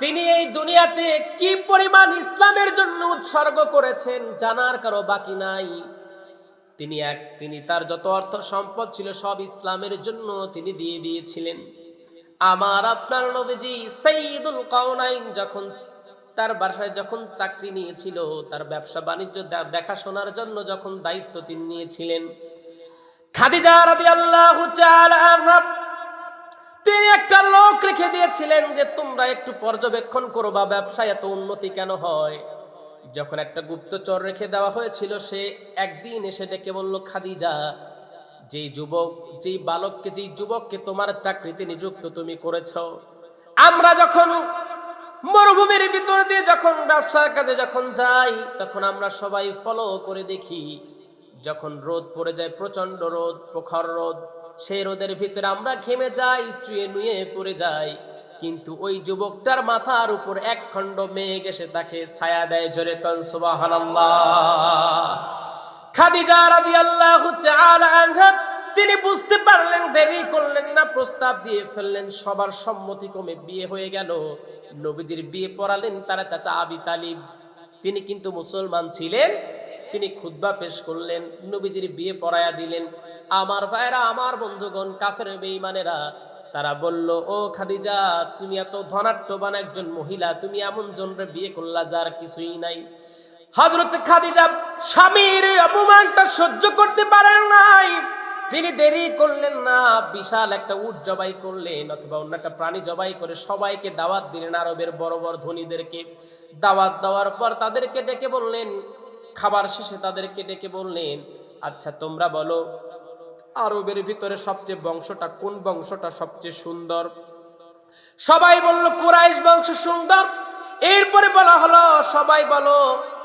তিনি এই দুনিয়াতে কি পরিমাণ ইসলামের জন্য উৎসর্গ করেছেন জানার কারও বাকি নাই। তিনি এক, তিনি তার যত অর্থ সম্পদ ছিল সব ইসলামের জন্য তিনি দিয়ে দিয়েছিলেন। আমার আপনার নবীজি সঈদুল কাউনাইন যখন তার বাসায় যখন চাকরি নিয়েছিল, তার ব্যবসা বাণিজ্য দেখাশোনার জন্য যখন দায়িত্ব তিনি নিয়েছিলেন। খাদিজা রাদিয়াল্লাহু তাআলা একটা লোক রেখে দিয়েছিলেন যে, তোমরা একটু পর্যবেক্ষণ করো বা ব্যবসায় এত উন্নতি কেন হয়? যখন একটা গুপ্তচর রেখে দেওয়া হয়েছিল, সে একদিন এসে ডেকে বলল, খাদিজা, যেই যুবক, যেই বালককে, যেই যুবককে তোমার চাকরিতে নিযুক্ত তুমি করেছ, আমরা যখন মরুভূমির ভিতর দিয়ে যখন ব্যবসার কাজে যখন যাই, তখন আমরা সবাই ফলো করে দেখি, যখন রোদ পড়ে যায় প্রচণ্ড রোদ, প্রখর রোদ সেই রোদের ভিতরে আমরা ঘেমে যাই, চুয়ে নুয়ে পড়ে যাই। কিন্তু ওই যুবকটার মাথার উপর এক খণ্ড মেঘ এসে তাকে ছায়া দেয় জোরে কন তিনি বুঝতে পারলেন, দেরি করলেন না, প্রস্তাব দিয়ে ফেললেন, সবার সম্মতি কমে বিয়ে হয়ে গেল। নবীজির বিয়ে পড়ালেন তার চাচা আবি তালিব। তিনি কিন্তু মুসলমান ছিলেন তিনি খুতবা পেশ করলেন, নবীজির বিয়ে পড়ায়া দিলেন। আমার ভাইরা আমার বন্ধুগণ, কাফের বেঈমানেরা, তারা বলল, ও খাদিজা, তুমি এত ধনাট্যবান একজন মহিলা, তুমি এমন জনরে বিয়ে করলা যার কিছুই নাই। হজরত খাদিজা স্বামীর অপমানটা সহ্য করতে পারেন নাই। তিনি দেরি করলেন না, বিশাল একটা উট জবাই করলেন, অথবা অন্য একটা প্রাণী জবাই করে সবাইকে দাওয়াত দিলেন আরবের বড় বড় ধনীদেরকে। দাওয়াত দেওয়ার পর তাদেরকে ডেকে বললেন খাবার শেষে তাদেরকে ডেকে বললেন আচ্ছা তোমরা বলো, আরবের ভিতরে সবচেয়ে বংশটা কোন বংশটা সবচেয়ে সুন্দর? সবাই বলল, কুরাইশ বংশ সুন্দর। এরপরে বলা হলো, সবাই বলো,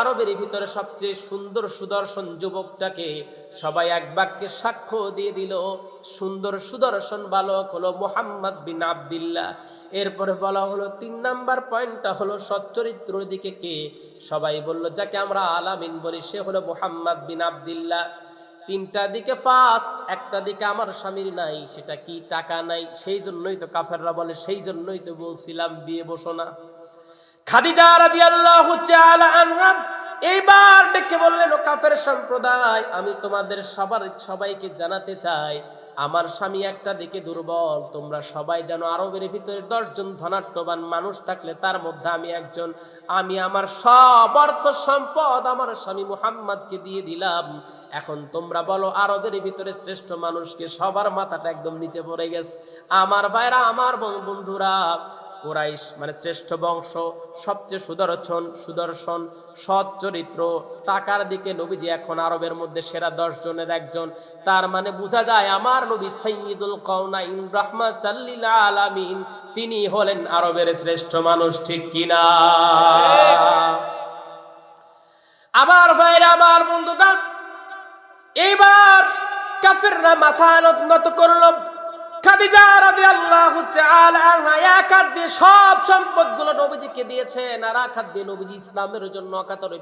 আরবের ভিতরে সবচেয়ে সুন্দর সুদর্শন যুবকটাকে সবাই এক বাক্যে সাক্ষ্য দিয়ে দিল, সুন্দর সুদর্শন বালক হলো মোহাম্মদ বিন আবদুল্লাহ। এরপরে বলা হলো, তিন নাম্বার পয়েন্টটা হলো, সচ্চরিত্রর দিকে কে? সবাই বলল, যাকে আমরা আলামিন বলি, সে হলো মোহাম্মদ বিন আবদুল্লাহ। তিনটা দিকে ফার্স্ট একটা দিকে আমার স্বামীর নাই, সেটা কি টাকা নাই? সেই জন্যই তো কাফেররা বলে, সেই জন্যই তো বলছিলাম, বিয়ে বসো না। খাদিজা তাআলা এইবার ডেকে বললেন কাফের সম্প্রদায়, আমি তোমাদের সবার সবাইকে জানাতে চাই। আমার স্বামী একটা দিকে দুর্বল, তোমরা সবাই জানো আরবের ভিতরে দশজন ধনাট্যবান মানুষ থাকলে তার মধ্যে আমি একজন। আমি আমার সব অর্থ সম্পদ আমার স্বামী মুহাম্মদকে দিয়ে দিলাম। এখন তোমরা বলো, আরবের ভিতরে শ্রেষ্ঠ মানুষকে সবার মাথাটা একদম নিচে পড়ে গেছে। আমার ভাইরা, আমার বন্ধুরা কোরাইশ মানে শ্রেষ্ঠ বংশ, সবচেয়ে সুদর্শন সুদর্শন, সৎ চরিত্র, টাকার দিকে নবীজি এখন আরবের মধ্যে সেরা দশ জনের একজন। তার মানে বোঝা যায় আমার নবী সৈয়দুল কওনাইন রহমাতাল্লিল আলামিন, তিনি হলেন আরবের শ্রেষ্ঠ মানুষ, ঠিক কিনা আমার ভাইরা, আমার বন্ধুগণ এইবার কাফেররা মাথা নত করল। খাদিজা দিয়ে সব সম্পদগুলো দিয়েছেন আর ইসলামের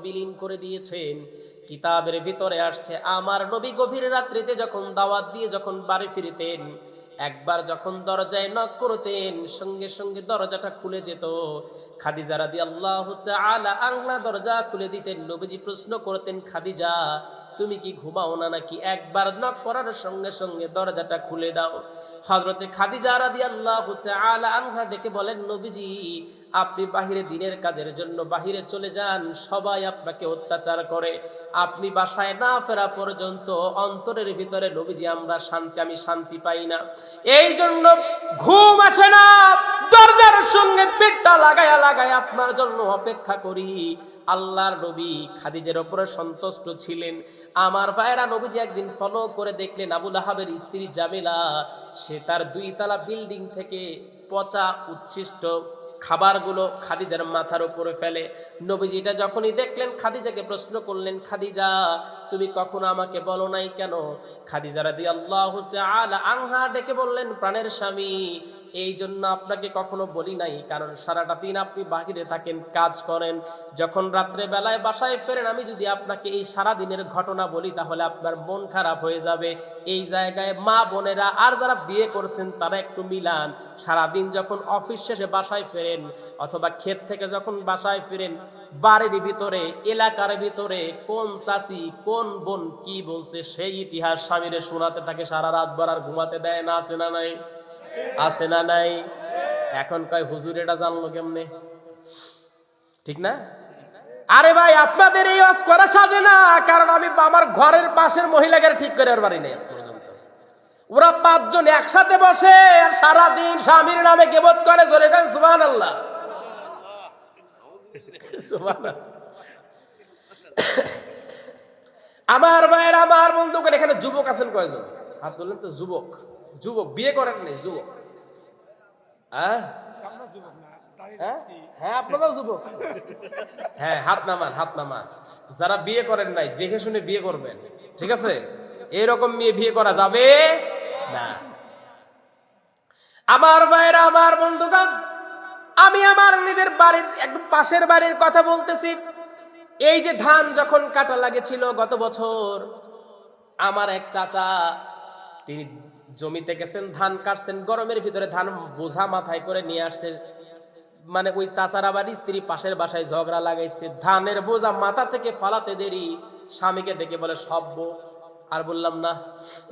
বিলীন করে দিয়েছেন। কিতাবের ভিতরে আসছে, আমার নবী গভীর রাত্রিতে যখন দাওয়াত দিয়ে যখন বাড়ি ফিরিতেন, একবার যখন দরজায় নক করতেন, সঙ্গে সঙ্গে দরজাটা খুলে যেত। খাদিজা রাদিয়াল্লাহু তাআলা আনহা দরজা খুলে দিতেন, নবীজি প্রশ্ন করতেন, খাদিজা তুমি কি ঘুমাও না নাকি একবার নক করার সঙ্গে সঙ্গে দরজাটা খুলে দাও? হজরতে খাদিজা রাদিয়াল্লাহু তাআলা আনহা ডেকে বলেন, নবীজি আপনি বাহিরে দিনের কাজের জন্য বাহিরে চলে যান, সবাই আপনাকে অত্যাচার করে। আপনি বাসায় না ফেরা পর্যন্ত অন্তরের ভিতরে নবীজি, আমরা শান্তি, আমি শান্তি পাই না। এই জন্য ঘুম আসে না। দরজার সঙ্গে পেটটা লাগায়া লাগায় আপনার জন্য অপেক্ষা করি। আল্লাহর নবী খাদিজের ওপরে সন্তুষ্ট ছিলেন। আমার ভাইয়েরা নবীজি একদিন ফলো করে দেখলেন আবুল আহাবের স্ত্রী জামিলা। সে তার দুই তালা বিল্ডিং থেকে পচা উচ্ছিষ্ট খাবারগুলো খাদিজার মাথার উপরে ফেলে। নবীজিটা যখনই দেখলেন, খাদিজাকে প্রশ্ন করলেন, খাদিজা, তুমি কখনো আমাকে বলো নাই কেন? খাদিজা দিয়ে আল্লাহ আনহা ডেকে বললেন, প্রাণের স্বামী এই জন্য আপনাকে কখনো বলি নাই, কারণ সারাটা দিন আপনি বাহিরে থাকেন, কাজ করেন, যখন রাত্রে বেলায় বাসায় ফেরেন, আমি যদি আপনাকে এই সারা দিনের ঘটনা বলি, তাহলে আপনার মন খারাপ হয়ে যাবে। এই জায়গায় মা বোনেরা আর যারা বিয়ে করছেন, তারা একটু মিলান। সারাদিন যখন অফিস শেষে বাসায় ফেরেন, অথবা ক্ষেত থেকে যখন বাসায় ফিরেন, বাড়ির ভিতরে, এলাকার ভিতরে, কোন চাচি, কোন বোন কি বলছে, সেই ইতিহাস স্বামীরে শোনাতে থাকে, সারা রাত ভর আর ঘুমাতে দেয় না, আছে না নাই? আছে না নাই? এখন কয়, হুজুর, এটা জানলো কেমনে? ঠিক না? আরে ভাই, আপনাদের এই ওয়াজ করা সাজে না, কারণ আমি আমার ঘরের পাশের মহিলাকে ঠিক করে আর বাড়ি নেই আজ পর্যন্ত। ওরা পাঁচজন একসাথে বসে, আর সারাদিন স্বামীর নামে গেবত করে, জোরে গান সুবহান আল্লাহ আমার ভাইয়ের, আমার বন্ধুকের এখানে যুবক আছেন কয়জন? হাত তুললেন তো, যুবক। যুবক, বিয়ে করেন নাই যুবক। হ্যাঁ? হ্যাঁ? হ্যাঁ আপনারাও যুবক। হ্যাঁ হাত নামান হাত নামান। যারা বিয়ে করেন নাই, দেখে শুনে বিয়ে করবেন। ঠিক আছে? এরকম মেয়ে বিয়ে করা যাবে না। আমার ভাইয়েরা, আমার বন্ধুগণ, আমি আমার নিজের বাড়ির, একদম পাশের বাড়ির কথা বলতেছি। এই যে ধান যখন কাটা লাগেছিল গত বছর, আমার এক চাচা, তিনি জমিতে গেছেন, ধান কাটছেন, গরমের ভিতরে ধান বোঝা মাথায় করে নিয়ে আসছে। মানে ওই চাচার আবার স্ত্রী পাশের বাসায় ঝগড়া লাগাইছে, ধানের বোঝা মাথা থেকে ফালাতে দেরি। স্বামীকে ডেকে বলে সভ্য আর বললাম না।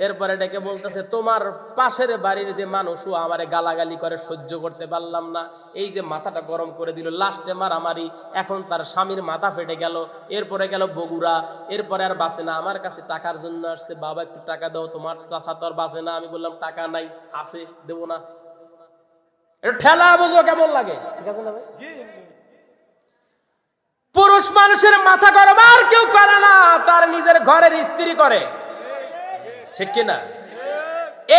এরপরে ডেকে বলতেছে তোমার পাশের বাড়ির যে মানুষও আমারে গালাগালি করে সহ্য করতে পারলাম না। এই যে মাথাটা গরম করে দিল লাস্টে মারামারি এখন তার স্বামীর মাথা ফেটে গেল এরপরে গেল বগুড়া এরপরে আর বাঁচে না। আমার কাছে টাকার জন্য আসছে বাবা একটু টাকা দাও তোমার চাষা তো আর বাঁচে না। আমি বললাম টাকা নাই আছে দেবো না। একটু ঠেলা বুঝো কেমন লাগে ঠিক আছে না ভাই? পুরুষ মানুষের মাথা গরম আর কেউ করে না তার নিজের ঘরের স্ত্রী করে। ঠিক কিনা?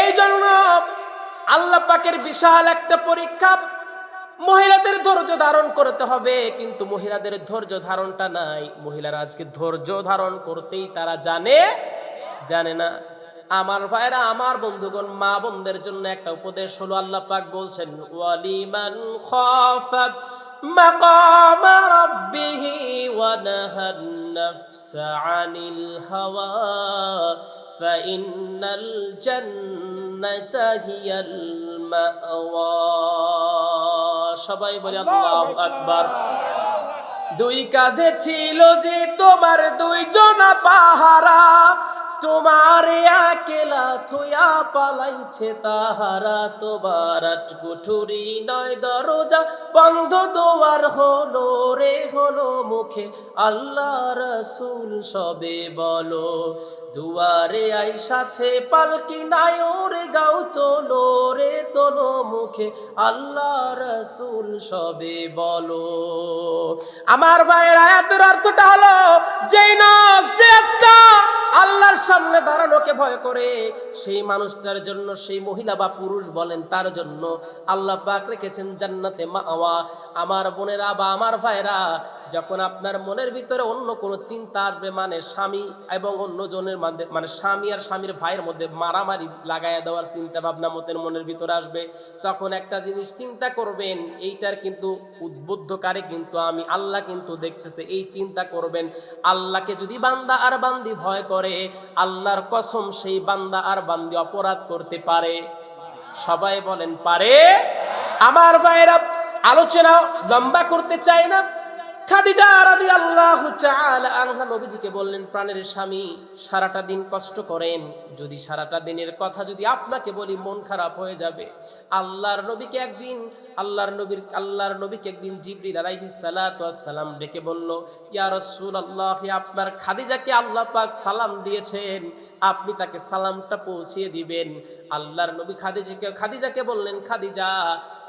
এই জন্য আল্লাহ পাকের বিশাল একটা পরীক্ষা মহিলাদের ধৈর্য ধারণ করতে হবে, কিন্তু মহিলাদের ধৈর্য ধারণটা নাই। মহিলারা আজকে ধৈর্য ধারণ করতেই তারা জানে জানে না। আমার ভাইরা, আমার বন্ধুগণ, মা বোনদের জন্য একটা উপদেশ হলো, আল্লাহ পাক বলছেন, ওয়ালিমান খাফা রাব্বিহি ওয়া নাহান নাফস আনিল হাওয়া ফাইন্নাল জান্নাতা হিয়াল মাওয়া সবাই বলে আল্লাহু আকবার। দুই কাঁধে ছিল যে তোমার দুইজন পাহারা। তোমার একেলা থুয়া পালাইছে তাহারা, তোমার কুঠুরি নয় দরজা বন্ধ দোয়ার হলো রে হলো মুখে আল্লাহ রসুল সবে বলো। দুয়ারে আইসাছে পালকি নাই ওরে গাও তোলো রে তোলো মুখে আল্লাহ রসুল সবে বলো। আমার ভাইয়ের আয়াতের অর্থটা হলো, যেই নফস, যে আত্মা আল্লাহর সামনে দাঁড়ানোকে ভয় করে। সেই মানুষটার জন্য, সেই মহিলা বা পুরুষ বলেন, তার জন্য আল্লাহ পাক রেখেছেন জান্নাতে মাওয়া। আমার বোনেরা বা আমার ভাইরা যখন আপনার মনের ভিতরে অন্য কোনো চিন্তা আসবে মানে স্বামী এবং অন্য জনের মধ্যে মানে স্বামী আর স্বামীর ভাইয়ের মধ্যে মারামারি লাগাইয়া দেওয়ার চিন্তা ভাবনা মতের মনের ভিতরে আসবে, তখন একটা জিনিস চিন্তা করবেন, এইটার কিন্তু উদ্বুদ্ধকারী কিন্তু আমি, আল্লাহ কিন্তু দেখতেছে, এই চিন্তা করবেন, আল্লাহকে যদি বান্দা আর বান্দি ভয় করে, আল্লাহর কসম সেই বান্দা আর বান্দি অপরাধ করতে পারে। সবাই বলেন, পারে? আমার ভাইয়েরা, আলোচনা লম্বা করতে চাই না খাদিজা রাদিয়াল্লাহু তাআলা আনহা নবীজিকে বললেন, প্রাণের স্বামী সারাটা দিন কষ্ট করেন। যদি সারাটা দিনের কথা যদি আপনাকে বলি, মন খারাপ হয়ে যাবে। আল্লাহর নবীকে একদিন, আল্লাহর নবীর, আল্লাহর নবীকে একদিন জিবরিল আলাইহিস সালাতু সালাম ডেকে বলল, ইয়া রাসূলুল্লাহ, আপনার খাদিজাকে আল্লাহ পাক সালাম দিয়েছেন। আপনি তাকে সালামটা পৌঁছিয়ে দিবেন। আল্লাহর নবী খাদিজাকে খাদিজাকে বললেন, খাদিজা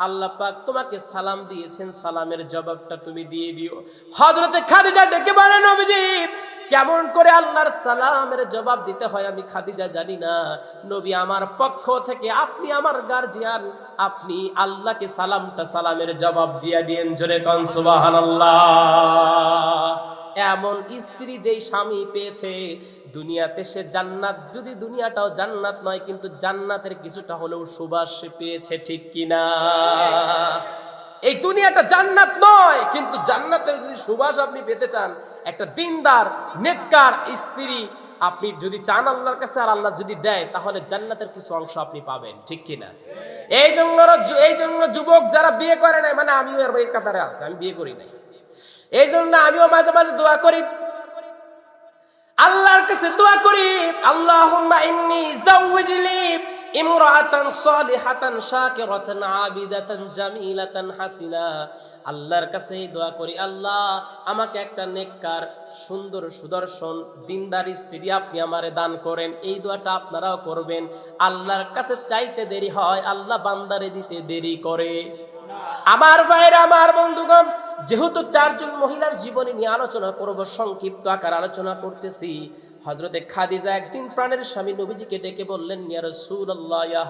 আল্লাহ পাক তোমাকে সালাম দিয়েছেন, সালামের জবাবটা তুমি দিয়ে দিও। হযরতে খাদিজা ডেকে বলেন, নবীজি, কেমন করে আল্লাহর সালামের জবাব দিতে হয় আমি খাদিজা জানি না। নবী আমার পক্ষ থেকে, আপনি আমার গার্জিয়ান আপনি আল্লাহকে সালামটা সালামের জবাব দিয়া দিয়েন। জোরে কন, সুবহানাল্লাহ। এমন স্ত্রী যেই স্বামী পেয়েছে, দুনিয়াতে সে জান্নাত, যদি দুনিয়াটাও জান্নাত নয়, কিন্তু জান্নাতের কিছুটা হলেও সুবাস সে পেয়েছে, ঠিক কিনা? এই দুনিয়াটা জান্নাত নয়, কিন্তু জান্নাতের যদি সুবাস আপনি পেতে চান, একটা দিনদার, নেককার স্ত্রী আপনি যদি চান আল্লাহর কাছে আর আল্লাহ যদি দেয়, তাহলে জান্নাতের কিছু অংশ আপনি পাবেন, ঠিক কিনা? এই জন্য এই জন্য যুবক যারা বিয়ে করে নাই মানে আমিও এর কাতারে আছে, আমি বিয়ে করি নাই। এই জন্য আমিও মাঝে মাঝে দোয়া করি। আল্লাহর কাছে দোয়া করি জাওwijলি ইমরাতান সালিহাতান শাকিরাতান আবিদাতান জামিলাতান হাসিনা। আল্লাহর কাছে দোয়া করি, আল্লাহ, আমাকে একটা নেককার, সুন্দর সুদর্শন, দিনদার স্ত্রী আপনি আমারে দান করেন। এই দোয়াটা আপনারাও করবেন। আল্লাহর কাছে চাইতে দেরি হয়, আল্লাহ বান্দারে দিতে দেরি করে। আমার ভাইরা, আমার বন্ধুগণ যেহেতু চারজন মহিলার জীবনী নিয়ে আলোচনা করব সংক্ষিপ্ত আকার আলোচনা করতেছি। হজরতে খাদিজা একদিন প্রাণের স্বামী নবীজিকে ডেকে বললেন, ইয়া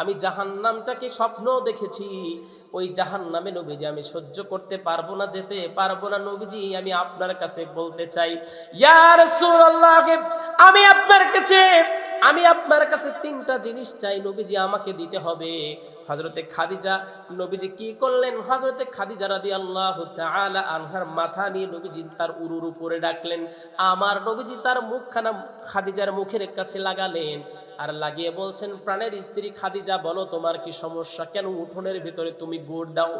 আমি জাহান্নামটাকে স্বপ্ন দেখেছি। ওই জাহান্নামে নবীজি, আমি সহ্য করতে পারব না, যেতে পারব না। নবীজি, আমি আপনার কাছে বলতে চাই আমি আপনার কাছে, আমি আপনার কাছে তিনটা জিনিস চাই, নবীজি, আমাকে দিতে হবে। হজরতে খাদিজা, নবীজি কি করলেন? হজরতে খাদিজা রাদি আল্লাহ আনহার মাথা নিয়ে নবীজি তার উরুর উপরে ডাকলেন, আমার নবীজি তার মুখখানা খাদিজার মুখের কাছে লাগালেন আর লাগিয়ে বলছেন, প্রাণের স্ত্রী খাদিজা, বলো তোমার কি সমস্যা? কেন উঠোনের ভিতরে তুমি গুড় দাও?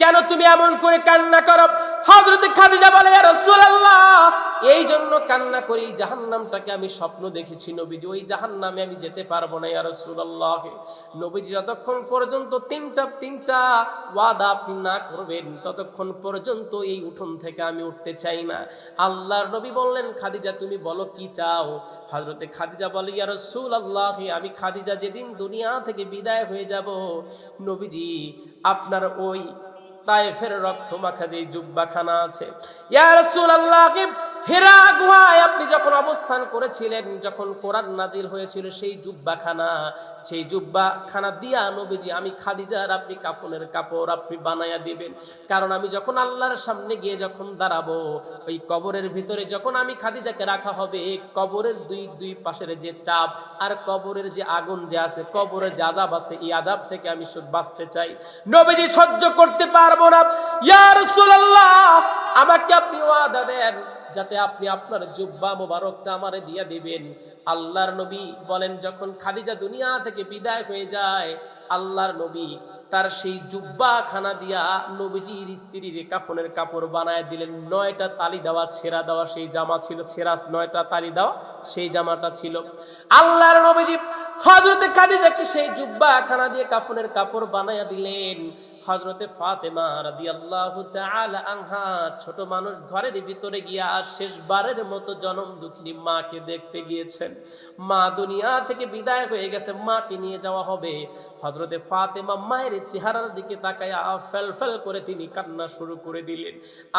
কেন তুমি এমন করে কান্না করো? হজরতে খাদিজা বলে রাসূলুল্লাহ, এই জন্য কান্না করি, জাহান্নামটাকে আমি স্বপ্ন দেখেছি নবীজি, ওই জাহান্নামে আমি যেতে পারব না, ইয়া রাসূলুল্লাহ। নবীজি যতক্ষণ পর্যন্ত তিনটা তিনটা ওয়াদা আপনি না করবেন, ততক্ষণ পর্যন্ত এই উঠোন থেকে আমি উঠতে চাই না। আল্লাহর নবী বললেন, খাদিজা তুমি বলো কি চাও? হজরতে খাদিজা বলে, ইয়া আল্লাহ আমি খাদিজা যেদিন দুনিয়া থেকে বিদায় হয়ে যাব। নবীজি, আপনার ওই তায়েফের রক্ত মাখা যেই জুব্বাখানা আছে। হেরা গুহায় আপনি যখন অবস্থান করেছিলেন, যখন কোরআন নাজিল হয়েছিল সেই জুব্বাখানা সেই জুব্বাখানা দিয়া নবীজি, আমি খাদিজার, আপনি কাফনের কাপড় আপনি বানায়া দিবেন। কারণ আমি যখন আল্লাহর সামনে গিয়ে যখন দাঁড়াবো, ওই কবরের ভিতরে যখন আমি খাদিজাকে রাখা হবে, কবরের দুই দুই পাশের যে চাপ আর কবরের যে আগুন যে আছে, কবরের যে আজাব আছে, এই আজাব থেকে আমি বাঁচতে চাই। নবীজি সহ্য করতে পারব না। ইয়া রাসূলুল্লাহ, আমাকে আপনি ওয়াদা দেন যাতে আপনি আপনার জুব্বা মোবারকটা আমারে দিয়ে দিবেন। আল্লাহর নবী বলেন, যখন খাদিজা দুনিয়া থেকে বিদায় হয়ে যায়, আল্লাহর নবী তার সেই জুব্বা খানা দিয়া নবীজির স্ত্রীর কাফনের কাপড় বানায় দিলেন। নয়টা তালি দেওয়া, ছেঁড়া দেওয়া সেই জামা ছিল, ছেঁড়া নয়টা তালি দেওয়া সেই জামাটা ছিল। আল্লাহর নবীজি হজরতে খাদিজাকে সেই জুব্বা খানা দিয়ে কাফনের কাপড় বানায়া দিলেন। হজরতে ফাতেমা রাদিয়াল্লাহু তাআলা আনহা ছোট মানুষ ঘরের ভিতরে গিয়া শেষবারের মতো জনম দুঃখিনী মাকে দেখতে গিয়েছেন। মা দুনিয়া থেকে বিদায় হয়ে গেছে, মাকে নিয়ে যাওয়া হবে। হজরতে ফাতেমা মায়ের চেহারার দিকে তাকায়া ফেল ফেল করে তিনি কান্না শুরু করে দিলেন।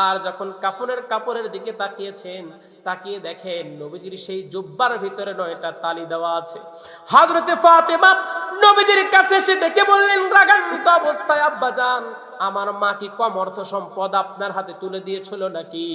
আর যখন কাফনের কাপড়ের দিকে তাকিয়েছেন, তাকিয়ে দেখেন নবীজির সেই জুব্বার ভিতরে নয়টা তালি দেওয়া আছে। হজরতে ফাতেমা নবীজির কাছে এসে ডেকে বললেন, রাগান্বিত অবস্থায় আব্বা যান, আমার মা কি কম অর্থ সম্পদ আপনার হাতে তুলে দিয়েছিল নাকি?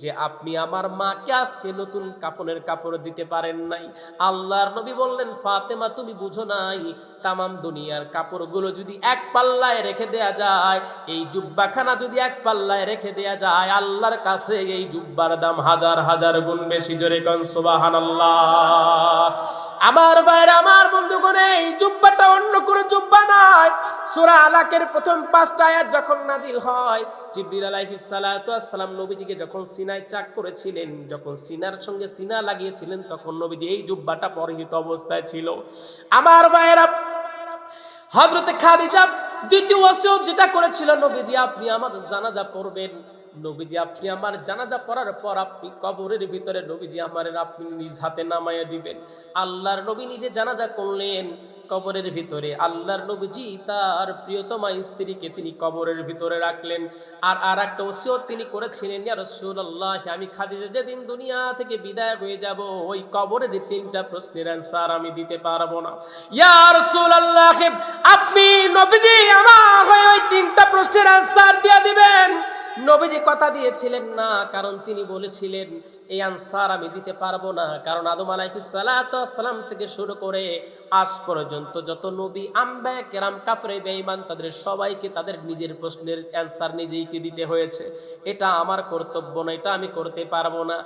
যে আপনি আমার মাকে আজকে নতুন কাফনের কাপড় দিতে পারেন নাই। আল্লাহর নবী বললেন, ফাতেমা, তুমি বুঝো নাই, তামাম দুনিয়ার কাপড়গুলো যদি এক পাল্লায় রেখে দেয়া যায়, এই জুব্বাখানা যদি এক পাল্লায় রেখে দেয়া যায়, আল্লাহর কাছে এই জুব্বার দাম হাজার হাজার গুণ বেশি জোরে কন, সুবহানাল্লাহ। আমার ভাইরা আমার বন্ধুগণ, এই জুব্বাটা অন্য কোনো জুব্বা নয়। সূরা আলাকের প্রথম পাঁচটা আয়াত যখন নাজিল হয়, জিব্রিল আলাইহিস নবীজিকে যখন সিনায় চাক করেছিলেন, যখন সিনার সঙ্গে সিনা লাগিয়েছিলেন, তখন নবীজি এই জুব্বাটা পরিহিত অবস্থায় ছিল। আমার ভাইয়েরা হজরতে খাদিজা দ্বিতীয় ওয়াসিয়ত যেটা করেছিল নবীজি, আপনি আমার জানাজা পড়বেন। নবীজি, আপনি আমার জানাজা পড়ার পর আপনি কবরের ভিতরে, নবীজি আমার আপনি নিজ হাতে নামাইয়া দিবেন। আল্লাহর নবী নিজে জানাজা করলেন কবরের ভিতরে। আল্লাহর নবীজি তার প্রিয়তমা স্ত্রীকে তিনি কবরের ভিতরে রাখলেন। আর আর একটা ওসিয়ত তিনি করেছিলেন, ইয়া রাসূলুল্লাহ, আমি খাদিজা, যেদিন দুনিয়া থেকে বিদায় হয়ে যাব, ওই কবরের তিনটা প্রশ্নের অ্যান্সার আমি দিতে পারব না। ইয়া রাসূলুল্লাহ, আপনি নবীজি আমার হয়ে ওই তিনটা প্রশ্নের অ্যান্সার দিয়ে দিবেন। নবীজি কথা দিয়েছিলেন না, কারণ তিনি বলেছিলেন, এই আনসার আমি দিতে পারব না। কারণ আদম আলাইহিস সালাম থেকে শুরু করে আজ পর্যন্ত যত নবী আম্বে কেরাম কাফরে বেঈমান, তাদের সবাইকে তাদের নিজের প্রশ্নের অ্যান্সার নিজেইকে দিতে হয়েছে? এটা আমার কর্তব্য না, এটা আমি করতে পারব না।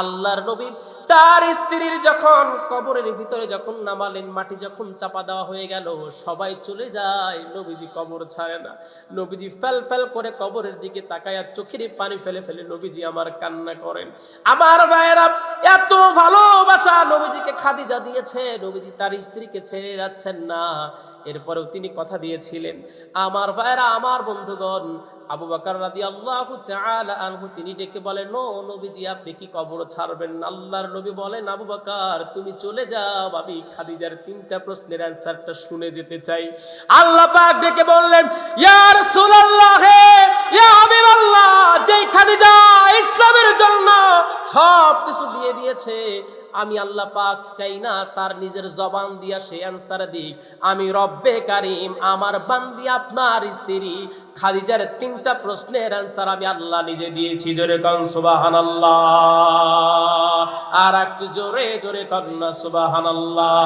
আল্লাহর নবী তার স্ত্রীর যখন কবরের ভিতরে যখন নামালেন, মাটি যখন চাপা দেওয়া হয়ে গেল, সবাই চলে যায়, নবীজি কবর ছাড়ে না। নবীজি ফেল ফেল করে কবরের দিকে তাকায় আর চোখের পানি ফেলে ফেলে নবীজি আমার কান্না করেন। আমার ভাইয়েরা, এত ভালোবাসা নবীজিকে খাদিজা দিয়েছে, নবীজি তার স্ত্রীকে ছেড়ে যাচ্ছেন না। এরপরেও তিনি কথা দিয়েছিলেন, আমার ভাইয়েরা, আমার বন্ধুগণ আবু বকর রাদিয়াল্লাহু তাআলা আনহু, তিনি ডেকে বলেন, ও নবীজি, আপনি কি কবর ছাড়বেন? আল্লাহর নবী বলেন, আবু বকর, তুমি চলে যাও, আমি খাদিজার তিনটা প্রশ্নের অ্যান্সারটা শুনে যেতে চাই। আল্লাহ পাক ডেকে বললেন, ইয়া রাসূলুল্লাহ, হে, ইয়া হাবিবাল্লাহ, যেই খাদিজা ইসলামের জন্য সব কিছু দিয়ে দিয়েছে আমি আল্লাহ পাক চাই না তার নিজের জবান দিয়া সে অ্যান্সার দিক। আমি রব্বে কারিম, আমার বান্দি আপনার স্ত্রী। খাদিজার তিনটা প্রশ্নের অ্যান্সার আমি আল্লাহ নিজে দিয়েছি, জোরে কন সুবাহান আর একটু জোরে জোরে কন্যা সুবহানাল্লাহ।